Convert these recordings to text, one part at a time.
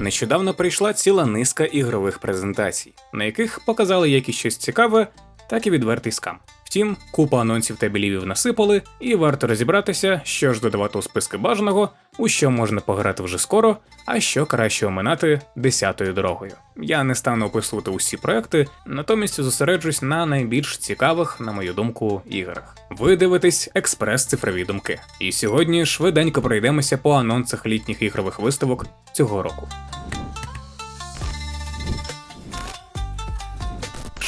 Нещодавно прийшла ціла низка ігрових презентацій, на яких показали якісь щось цікаве, так і відвертий скам. Втім, купа анонсів та білівів насипали, і варто розібратися, що ж додавати у списки бажаного, у що можна пограти вже скоро, а що краще оминати десятою дорогою. Я не стану описувати усі проекти, натомість зосереджусь на найбільш цікавих, на мою думку, іграх. Ви дивитесь експрес-цифрові думки. І сьогодні швиденько пройдемося по анонсах літніх ігрових виставок цього року.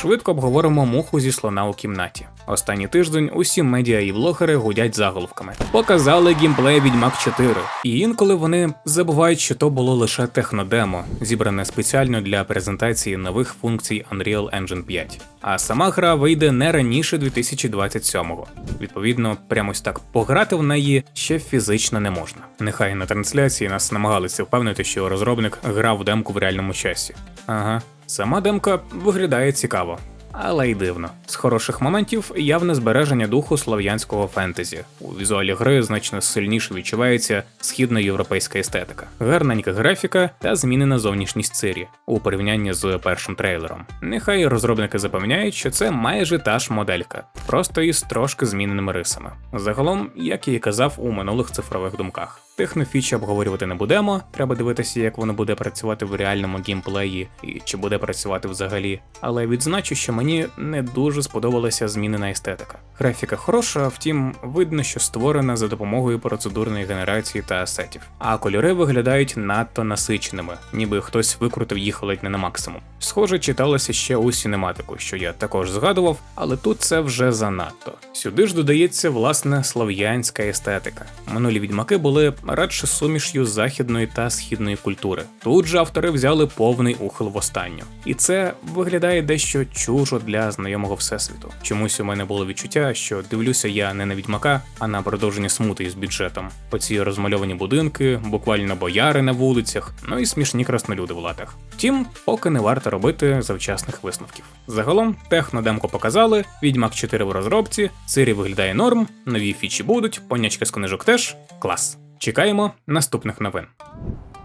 Швидко обговоримо муху зі слона у кімнаті. Останній тиждень усі медіа і блогери гудять заголовками. Показали гімплей Відьмак 4. І інколи вони забувають, що то було лише технодемо, зібране спеціально для презентації нових функцій Unreal Engine 5. А сама гра вийде не раніше 2027-го. Відповідно, прямо ось так пограти в неї ще фізично не можна. Нехай на трансляції нас намагалися впевнити, що розробник грав демку в реальному часі. Ага, Сама демка виглядає цікаво, але й дивно. З хороших моментів явне збереження духу слов'янського фентезі. У візуалі гри значно сильніше відчувається східноєвропейська естетика, гарненька графіка та змінена зовнішність цирі у порівнянні з першим трейлером. Нехай розробники запевняють, що це майже та ж моделька, просто із трошки зміненими рисами. Загалом, як я і казав у минулих цифрових думках. Технофічі обговорювати не будемо, треба дивитися, як воно буде працювати в реальному геймплеї і чи буде працювати взагалі. Але відзначу, що мені не дуже сподобалася змінена естетика. Графіка хороша, втім, видно, що створена за допомогою процедурної генерації та асетів. А кольори виглядають надто насиченими, ніби хтось викрутив їх ледь не на максимум. Схоже, читалося ще у синематику, що я також згадував, але тут це вже занадто. Сюди ж додається власне слов'янська естетика. Минулі відьмаки були радше суміш'ю західної та східної культури. Тут же автори взяли повний ухил в останню. І це виглядає дещо чужо для знайомого всесвіту. Чомусь у мене було відчуття, що дивлюся я не на відьмака, а на продовження смути із бюджетом. Оці розмальовані будинки, буквально бояри на вулицях, ну і смішні краснолюди в латах. Втім, поки не варто робити завчасних висновків. Загалом, технодемку показали, відьмак 4 в розробці, Сирі виглядає норм, нові фічі будуть, понячка з книжок теж клас. Чекаємо наступних новин.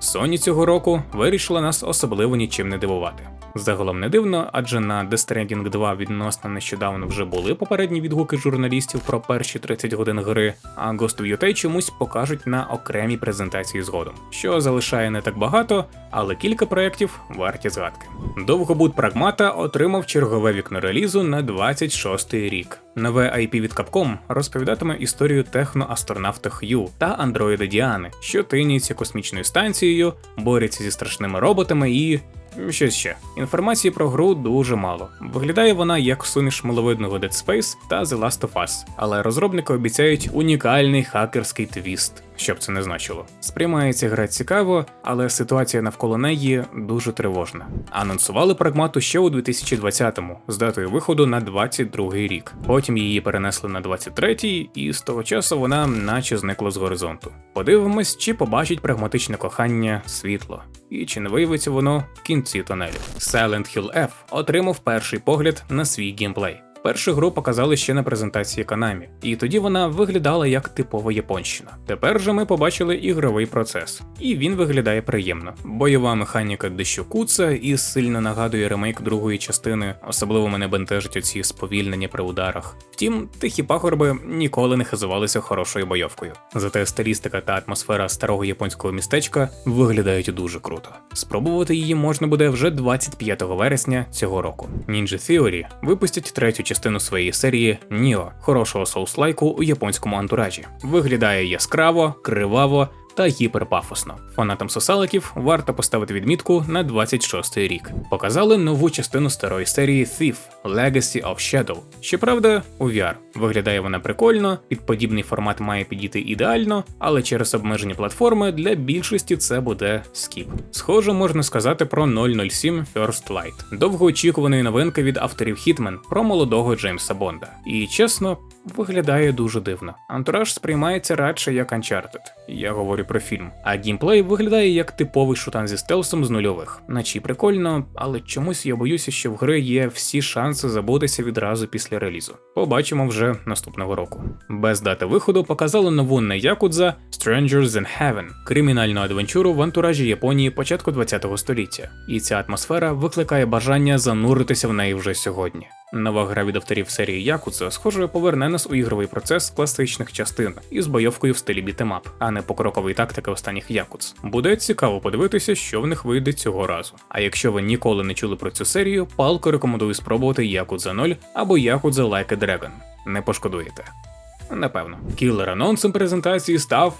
Sony цього року вирішила нас особливо нічим не дивувати. Загалом не дивно, адже на Death Stranding 2 відносно нещодавно вже були попередні відгуки журналістів про перші 30 годин гри, а Ghost of Yotei чомусь покажуть на окремій презентації згодом, що залишає не так багато, але кілька проєктів варті згадки. Довгобуд Прагмата отримав чергове вікно релізу на 26-й рік. Нове IP від Capcom розповідатиме історію техноастронавта Х'ю та андроїда Діани, що тиняться космічною станцією, борються зі страшними роботами і Щось ще. Інформації про гру дуже мало. Виглядає вона як суміш миловидного Dead Space та The Last of Us, але розробники обіцяють унікальний хакерський твіст, що б це не значило. Сприймається гра цікаво, але ситуація навколо неї дуже тривожна. Анонсували прагмату ще у 2020-му з датою виходу на 22-й рік. Потім її перенесли на 23-й, і з того часу вона наче зникла з горизонту. Подивимось, чи побачить прагматичне кохання світло, і чи не виявиться воно в кінці тунелю. Silent Hill F отримав перший погляд на свій геймплей. Першу гру показали ще на презентації Konami, і тоді вона виглядала як типова японщина. Тепер же ми побачили ігровий процес, і він виглядає приємно. Бойова механіка дещо куца і сильно нагадує ремейк другої частини, особливо мене бентежить оці сповільнення при ударах. Втім, тихі пагорби ніколи не хизувалися хорошою бойовкою. Зате стилістика та атмосфера старого японського містечка виглядають дуже круто. Спробувати її можна буде вже 25 вересня цього року. Ninja Theory випустять третю частину своєї серії Ніо, хорошого соус-лайку у японському антуражі. Виглядає яскраво, криваво та гіперпафосно. Фанатам сосаликів варто поставити відмітку на 26-й рік. Показали нову частину старої серії Thief Legacy of Shadow. Щоправда, у VR. Виглядає вона прикольно, під подібний формат має підійти ідеально, але через обмежені платформи для більшості це буде скіп. Схоже, можна сказати про 007 First Light. довгоочікуваної новинки від авторів Hitman про молодого Джеймса Бонда. І чесно, виглядає дуже дивно. Антураж сприймається радше як Uncharted. Я говорю про фільм, а геймплей виглядає як типовий шутан зі стелсом з нульових. Наче прикольно, але чомусь я боюся, що в гри є всі шанси забутися відразу після релізу. Побачимо вже наступного року. Без дати виходу показали нову не Якудза Strangers in Heaven, кримінальну адвенчуру в антуражі Японії початку 20-го століття. І ця атмосфера викликає бажання зануритися в неї вже сьогодні. Нова гра від авторів серії Якудза, схоже, поверне нас у ігровий процес класичних частин із бойовкою в стилі бітемап, а не покрокової тактики останніх Якудз. Буде цікаво подивитися, що в них вийде цього разу. А якщо ви ніколи не чули про цю серію, палко рекомендую спробувати Якудза 0 або Якудза Like a Dragon. Не пошкодуєте. Напевно, кілер анонсом презентації став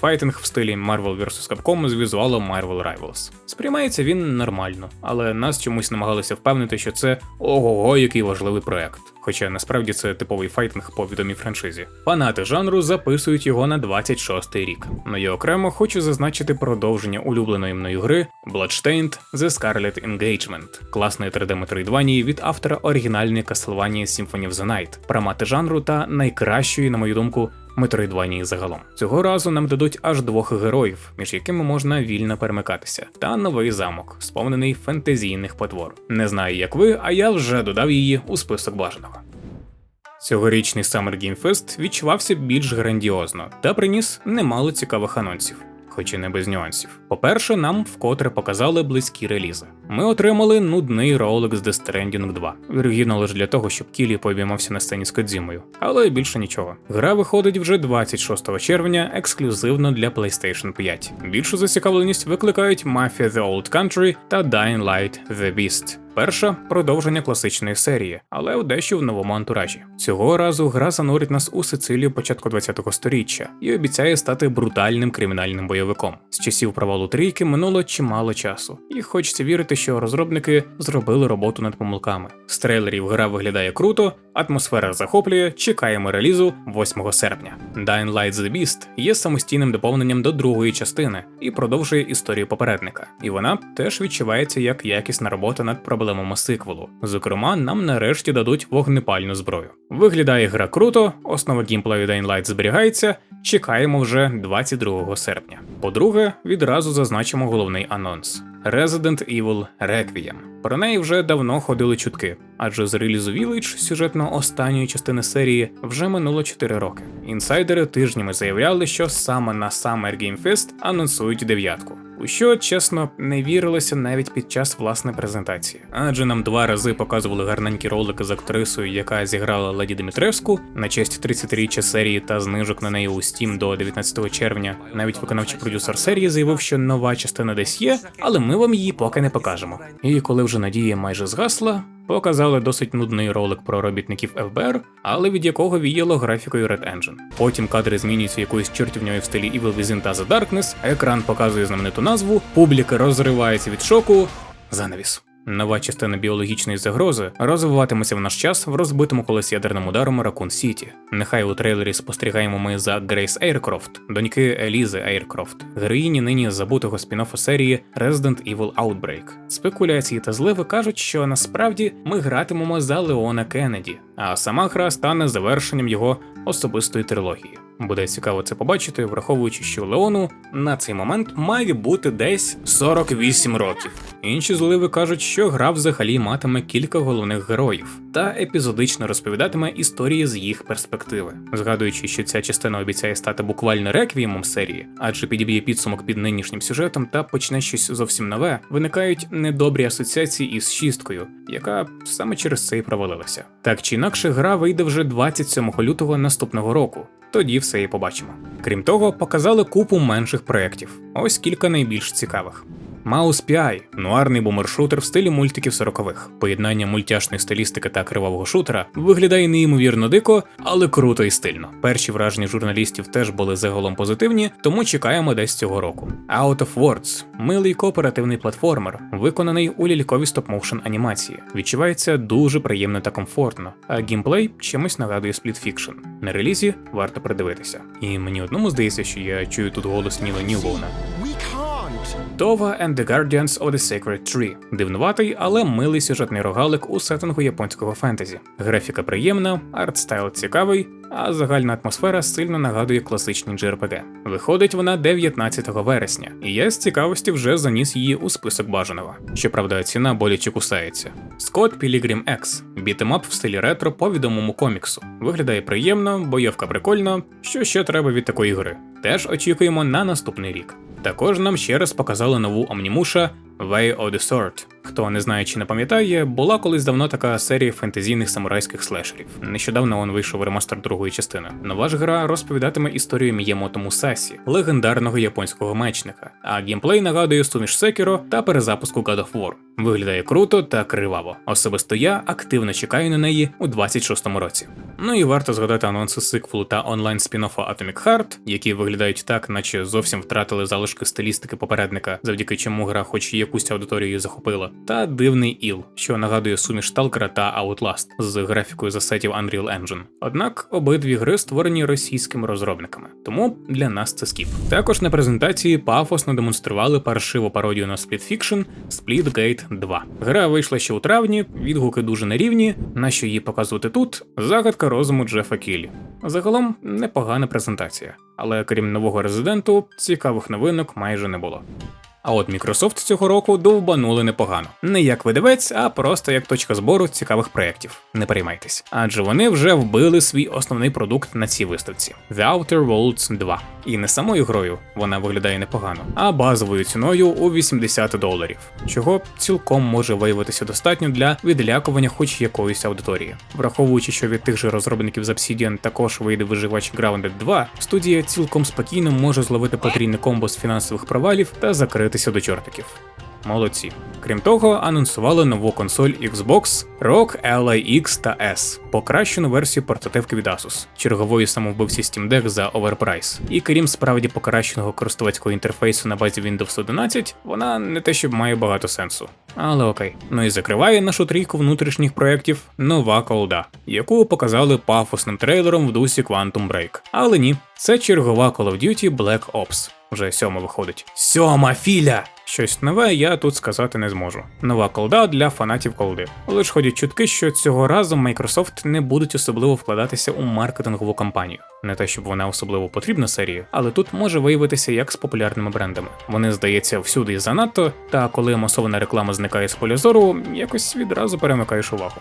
Файтинг в стилі Marvel vs. Capcom з візуалом Marvel Rivals. Сприймається він нормально, але нас чомусь намагалися впевнити, що це ого який важливий проект. Хоча насправді це типовий файтинг по відомій франшизі. Фанати жанру записують його на 26-й рік. Ну і окремо хочу зазначити продовження улюбленої мною гри Bloodstained The Scarlet Engagement, класної 3D-метроїдванії від автора оригінальної Castlevania Symphony of the Night, прамати жанру та найкращої, на мою думку, Метроїдванії загалом. Цього разу нам дадуть аж двох героїв, між якими можна вільно перемикатися, та новий замок, сповнений фентезійних потвор. Не знаю, як ви, а я вже додав її у список бажаного. Цьогорічний Summer Game Fest відчувався більш грандіозно та приніс немало цікавих анонсів. Хоч і не без нюансів. По-перше, нам вкотре показали близькі релізи. Ми отримали нудний ролик з Death Stranding 2, вірогідно лише для того, щоб Кілі пообіймався на сцені з Кодзімою. Але більше нічого. Гра виходить вже 26 червня ексклюзивно для PlayStation 5. Більшу зацікавленість викликають Mafia The Old Country та Dying Light The Beast. Перша продовження класичної серії, але у дещо в новому антуражі. Цього разу гра занурить нас у Сицилію початку 20-го сторіччя і обіцяє стати брутальним кримінальним бойовиком. З часів провалу трійки минуло чимало часу, і хочеться вірити, що розробники зробили роботу над помилками. З трейлерів гра виглядає круто, атмосфера захоплює. Чекаємо релізу 8 серпня. Dying Light The Beast є самостійним доповненням до другої частини і продовжує історію попередника. І вона теж відчувається як якісна робота над проблемами сиквелу. Зокрема, нам нарешті дадуть вогнепальну зброю. Виглядає гра круто, основа геймплею Dying Light зберігається. Чекаємо вже 22 серпня. По-друге, відразу зазначимо головний анонс. Resident Evil Requiem. Про неї вже давно ходили чутки, адже з релізу Village, сюжетно останньої частини серії, вже минуло 4 роки. Інсайдери тижнями заявляли, що саме на Summer Game Fest анонсують дев'ятку. У що, чесно, не вірилося навіть під час власної презентації. Адже нам два рази показували гарненькі ролики з актрисою, яка зіграла Леді Дмитревську на честь 30-річчя серії та знижок на неї у Steam до 19 червня. Навіть виконавчий продюсер серії заявив, що нова частина десь є, але ми вам її поки не покажемо. І коли вже надія майже згасла. Показали досить нудний ролик про робітників ФБР, але від якого віяло графікою Red Engine. Потім кадри змінюються якоюсь чортівньою в стилі Evil Within та The Darkness, екран показує знамениту назву, публіка розривається від шоку. Занавіс. Нова частина біологічної загрози розвиватиметься в наш час в розбитому колись ядерним ударом Ракун Сіті. Нехай у трейлері спостерігаємо ми за Грейс Ейркрофт, доньки Елізи Ейркрофт, героїні нині забутого спін-оффу серії Resident Evil Outbreak. Спекуляції та зливи кажуть, що насправді ми гратимемо за Леона Кеннеді, а сама гра стане завершенням його особистої трилогії. Буде цікаво це побачити, враховуючи, що Леону на цей момент має бути десь 48 років. Інші зливи кажуть, що гра взагалі матиме кілька головних героїв та епізодично розповідатиме історії з їх перспективи. Згадуючи, що ця частина обіцяє стати буквально реквіємом серії, адже підіб'є підсумок під нинішнім сюжетом та почне щось зовсім нове, виникають недобрі асоціації із шісткою, яка саме через це і провалилася. Так чи інакше, гра вийде вже 27 лютого наступного року. Тоді все і побачимо. Крім того, показали купу менших проєктів. Ось кілька найбільш цікавих. Mouse PI – нуарний бумер-шутер в стилі мультиків 40-х. Поєднання мультяшної стилістики та кривавого шутера виглядає неймовірно дико, але круто і стильно. Перші враження журналістів теж були загалом позитивні, тому чекаємо десь цього року. Out of Words – милий кооперативний платформер, виконаний у ляльковій стоп-моушен анімації. Відчувається дуже приємно та комфортно, а геймплей чимось нагадує Fiction. На релізі варто придивитися. І мені одному здається, що я чую тут голос Ніла Нілбоуна. We and the Guardians of the Sacred Tree. Дивнуватий, але милий сюжетний рогалик у сеттингу японського фентезі. Графіка приємна, артстайл цікавий, а загальна атмосфера сильно нагадує класичні JRPG. Виходить вона 19 вересня, і я з цікавості вже заніс її у список бажаного. Щоправда, ціна боляче кусається. Scott Pilgrim X – бітемап в стилі ретро по відомому коміксу. Виглядає приємно, бойовка прикольна. Що ще треба від такої гри? Теж очікуємо на наступний рік. Також нам ще раз показали нову Омнімуша Way of the Sword. Хто не знає чи не пам'ятає, була колись давно така серія фентезійних самурайських слешерів. Нещодавно он вийшов ремастер другої частини. Нова ж гра розповідатиме історію Міємото Мусасі, легендарного японського мечника. А геймплей нагадує суміш Секіро та перезапуску God of War. Виглядає круто та криваво. Особисто я активно чекаю на неї у 26-му році. Ну і варто згадати анонси сиквелу та онлайн спін-оффа Atomic Heart, які виглядають так, наче зовсім втратили залишки стилістики попередника, завдяки чому гра, хоч і якусь аудиторію захопила, та дивний іл, що нагадує суміш Сталкера та Outlast з графікою з асетів Unreal Engine. Однак обидві гри створені російськими розробниками, тому для нас це скіп. Також на презентації пафосно демонстрували паршиву пародію на Split Fiction Splitgate 2. Гра вийшла ще у травні, відгуки дуже нерівні. На що її показувати тут? Загадка розуму Джефа Кіллі. Загалом непогана презентація, але крім нового резиденту, цікавих новинок майже не було. А от Microsoft цього року довбанули непогано. Не як видавець, а просто як точка збору цікавих проєктів. Не переймайтесь. Адже вони вже вбили свій основний продукт на цій виставці The Outer Worlds 2. І не самою грою вона виглядає непогано, а базовою ціною у 80 доларів, чого цілком може виявитися достатньо для відлякування хоч якоїсь аудиторії. Враховуючи, що від тих же розробників з Obsidian також вийде виживач Grounded 2, студія цілком спокійно може зловити потрійне комбо з фінансових провалів та закритися до чортиків. Молодці. Крім того, анонсували нову консоль Xbox ROG Ally X та S, покращену версію портативки від Asus, чергової самовбивці Steam Deck за оверпрайс. І крім справді покращеного користувацького інтерфейсу на базі Windows 11, вона не те, щоб має багато сенсу. Але окей. Ну і закриває нашу трійку внутрішніх проєктів нова колда, яку показали пафосним трейлером в дусі Quantum Break. Але ні, це чергова Call of Duty Black Ops. Вже сьома виходить. Сьома філя! Щось нове я тут сказати не зможу. Нова колда для фанатів колди. Лиш ходять чутки, що цього разу Microsoft не будуть особливо вкладатися у маркетингову кампанію. Не те, щоб вона особливо потрібна серії, але тут може виявитися як з популярними брендами. Вони, здається, всюди і занадто, та коли масована реклама зникає з поля зору, якось відразу перемикаєш увагу.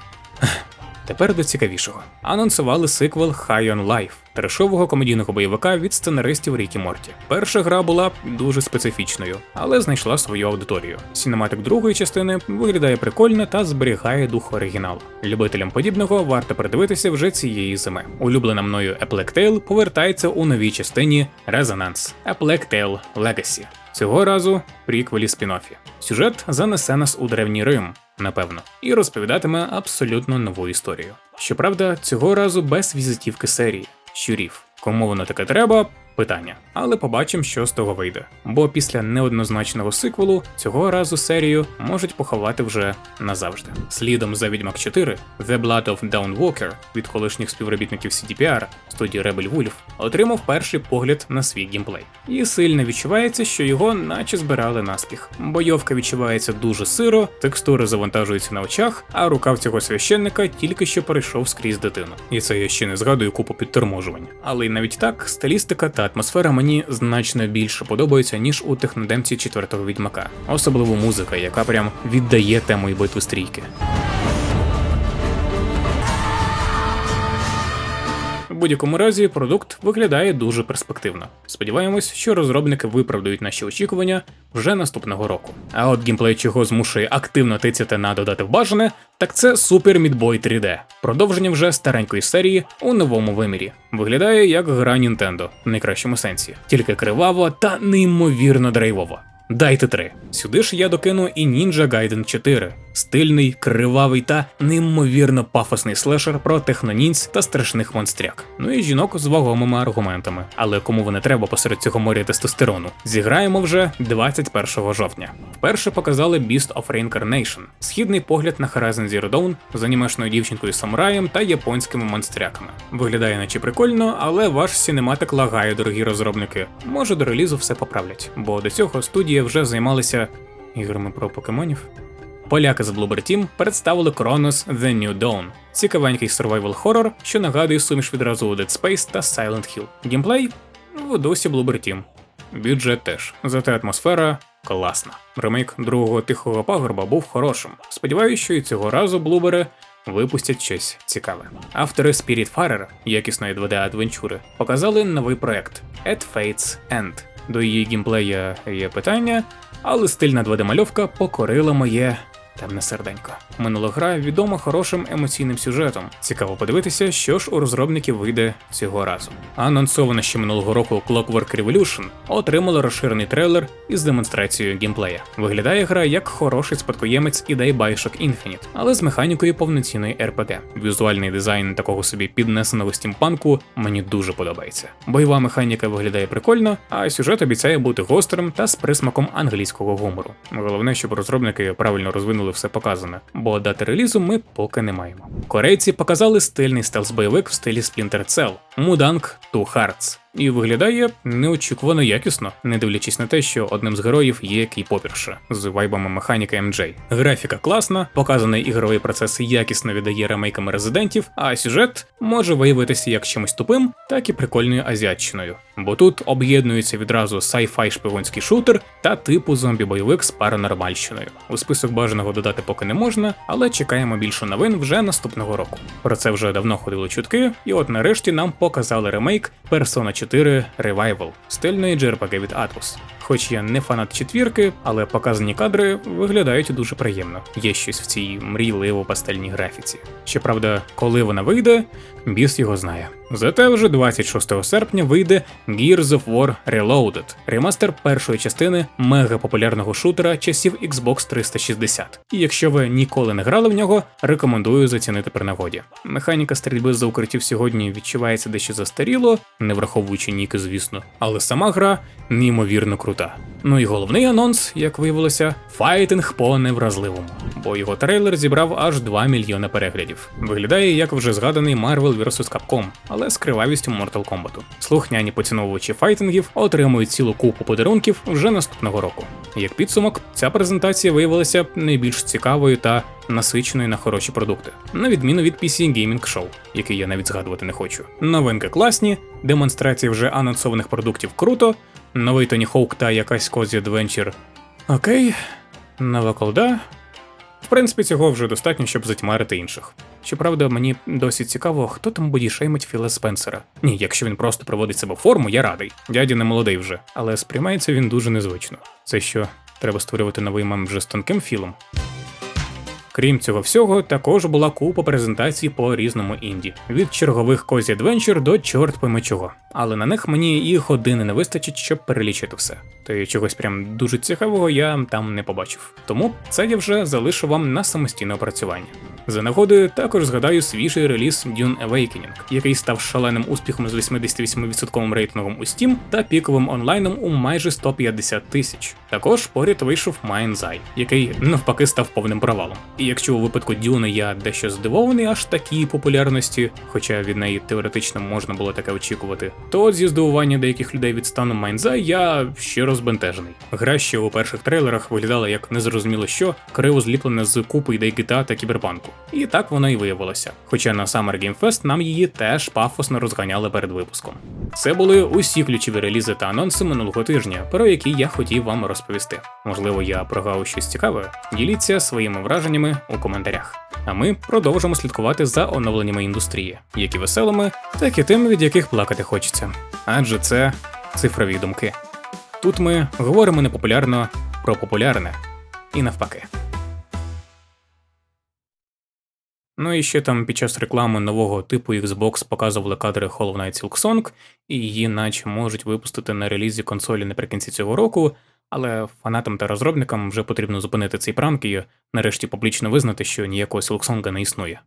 Тепер до цікавішого. Анонсували сиквел High on Life, трешового комедійного бойовика від сценаристів Рікі Морті. Перша гра була дуже специфічною, але знайшла свою аудиторію. Сінематик другої частини виглядає прикольно та зберігає дух оригіналу. Любителям подібного варто передивитися вже цієї зими. Улюблена мною Tale повертається у новій частині Resonance A Plague. Цього разу приквелі спін-оффі. Сюжет занесе нас у древній Рим, напевно, і розповідатиме абсолютно нову історію. Щоправда, цього разу без візитівки серії щурів. Кому воно таке треба? Питання. Але побачимо, що з того вийде. Бо після неоднозначного сиквелу цього разу серію можуть поховати вже назавжди. Слідом за Відьмак 4 The Blood of Dawnwalker від колишніх співробітників CDPR студії Rebel Wolf отримав перший погляд на свій геймплей. І сильно відчувається, що його наче збирали наспіх. Бойовка відчувається дуже сиро, текстури завантажуються на очах, а рукав цього священника тільки що перейшов скрізь дитину. І це я ще не згадую купу підторможувань. Але й навіть так, стилістика та атмосфера мені значно більше подобаються, ніж у технодемці четвертого відьмака, особливо музика, яка прям віддає тему і битву стрійки. Будь-якому разі продукт виглядає дуже перспективно. Сподіваємось, що розробники виправдають наші очікування вже наступного року. А от геймплей, чого змушує активно тицяти на додати в бажане, так це Super Meat Boy 3D. Продовження вже старенької серії у новому вимірі. Виглядає як гра Nintendo в найкращому сенсі, тільки криваво та неймовірно драйвово. Дайте три. Сюди ж я докину і Ninja Gaiden 4. Стильний, кривавий та неймовірно пафосний слешер про технонінць та страшних монстряк. Ну і жінок з вагомими аргументами. Але кому вони треба посеред цього моря тестостерону? Зіграємо вже 21 жовтня. Вперше показали Beast of Reincarnation, східний погляд на Horizon Zero Dawn з анімешною дівчинкою самураєм та японськими монстряками. Виглядає наче прикольно, але ваш сінематик лагає, дорогі розробники. Може до релізу все поправлять, бо до цього студія вже займалися іграми про покемонів. Поляки з Bloober Team представили Chronos The New Dawn – цікавенький survival хоррор, що нагадує суміш відразу у Dead Space та Silent Hill. Геймплей в досі Bloober Team. Бюджет теж, зате атмосфера класна. Ремейк другого тихого пагорба був хорошим. Сподіваюся, що і цього разу блубери випустять щось цікаве. Автори Spiritfarer, якісної 2D-адвенчури, показали новий проект At Fate's End. До її геймплея є питання, але стильна 2D-мальовка покорила моє темне серденько. Минула гра відома хорошим емоційним сюжетом. Цікаво подивитися, що ж у розробників вийде цього разу. Анонсована ще минулого року Clockwork Revolution отримала розширений трейлер із демонстрацією геймплея. Виглядає гра як хороший спадкоємець ідей Bioshock Infinite, але з механікою повноцінної RPG. Візуальний дизайн такого собі піднесеного стімпанку мені дуже подобається. Бойова механіка виглядає прикольно, а сюжет обіцяє бути гострим та з присмаком англійського гумору. Головне, щоб розробники правильно розвинули все показане, бо дати релізу ми поки не маємо. Корейці показали стильний стелс-бойовик в стилі Splinter Cell Mudang Two Hearts. І виглядає неочікувано якісно, не дивлячись на те, що одним з героїв є кейпопірша з вайбами механіки MJ. Графіка класна, показаний ігровий процес якісно віддає ремейками резидентів, а сюжет може виявитися як чимось тупим, так і прикольною азіатчиною. Бо тут об'єднується відразу sci-fi шпигунський шутер та типу зомбі-бойовик з паранормальщиною. У список бажаного додати поки не можна, але чекаємо більше новин вже наступного року. Про це вже давно ходили чутки, і от нарешті нам показали ремейк Persona 4 Revival стильної JRPG від Atlus. Хоч я не фанат четвірки, але показані кадри виглядають дуже приємно. Є щось в цій мрійливо пастельній графіці. Щоправда, коли вона вийде, біс його знає. Зате вже 26 серпня вийде Gears of War Reloaded, ремастер першої частини мегапопулярного шутера часів Xbox 360. І якщо ви ніколи не грали в нього, рекомендую зацінити при нагоді. Механіка стрільби за укриттів сьогодні відчувається дещо застаріло, не враховуючи ніки, звісно, але сама гра неймовірно крута. Ну і головний анонс, як виявилося, файтинг по невразливому, бо його трейлер зібрав аж 2 мільйони переглядів. Виглядає як вже згаданий Marvel vs. Capcom, але з кривавістю Mortal Kombat. Слухняні поціновувачі файтингів отримують цілу купу подарунків вже наступного року. Як підсумок, ця презентація виявилася найбільш цікавою та насиченою на хороші продукти, на відміну від PC Gaming Show, який я навіть згадувати не хочу. Новинки класні, демонстрації вже анонсованих продуктів круто, новий Тоні Хоук та якась Cozy Adventure. Окей, нова колда. В принципі, цього вже достатньо, щоб затьмарити інших. Щоправда, мені досі цікаво, хто там бодішеймить Філа Спенсера. Ні, якщо він просто приводить себе в форму, я радий. Дядя не молодий вже, але сприймається він дуже незвично. Це що, треба створювати новий мем вже з тонким філом? Крім цього всього, також була купа презентацій по різному інді, від чергових Cozy Adventure до чорт пойми чого. Але на них мені і години не вистачить, щоб перелічити все. Та й чогось прям дуже цікавого я там не побачив. Тому це я вже залишу вам на самостійне опрацювання. За нагодою також згадаю свіжий реліз Dune Awakening, який став шаленим успіхом з 88% рейтингом у Steam та піковим онлайном у майже 150 тисяч. Також поряд вийшов Mind's який навпаки став повним провалом. І якщо у випадку Дюни я дещо здивований аж такій популярності, хоча від неї теоретично можна було таке очікувати, то зі здивування деяких людей від стану Mind's я щиро збентежений. Гра ще у перших трейлерах виглядала як незрозуміло що, криво зліплене з купи ідей GTA та кіберпанку. І так воно і виявилося. Хоча на Summer Game Fest нам її теж пафосно розганяли перед випуском. Це були усі ключові релізи та анонси минулого тижня, про які я хотів вам розповісти. Можливо, я прогав щось цікаве. Діліться своїми враженнями у коментарях. А ми продовжимо слідкувати за оновленнями індустрії, як і веселими, так і тими, від яких плакати хочеться. Адже це цифрові думки. Тут ми говоримо непопулярно про популярне і навпаки. Ну і ще там під час реклами нового типу Xbox показували кадри Hollow Knight Silksong, і її наче можуть випустити на релізі консолі наприкінці цього року, але фанатам та розробникам вже потрібно зупинити цей пранк і нарешті публічно визнати, що ніякого Сілксонга не існує.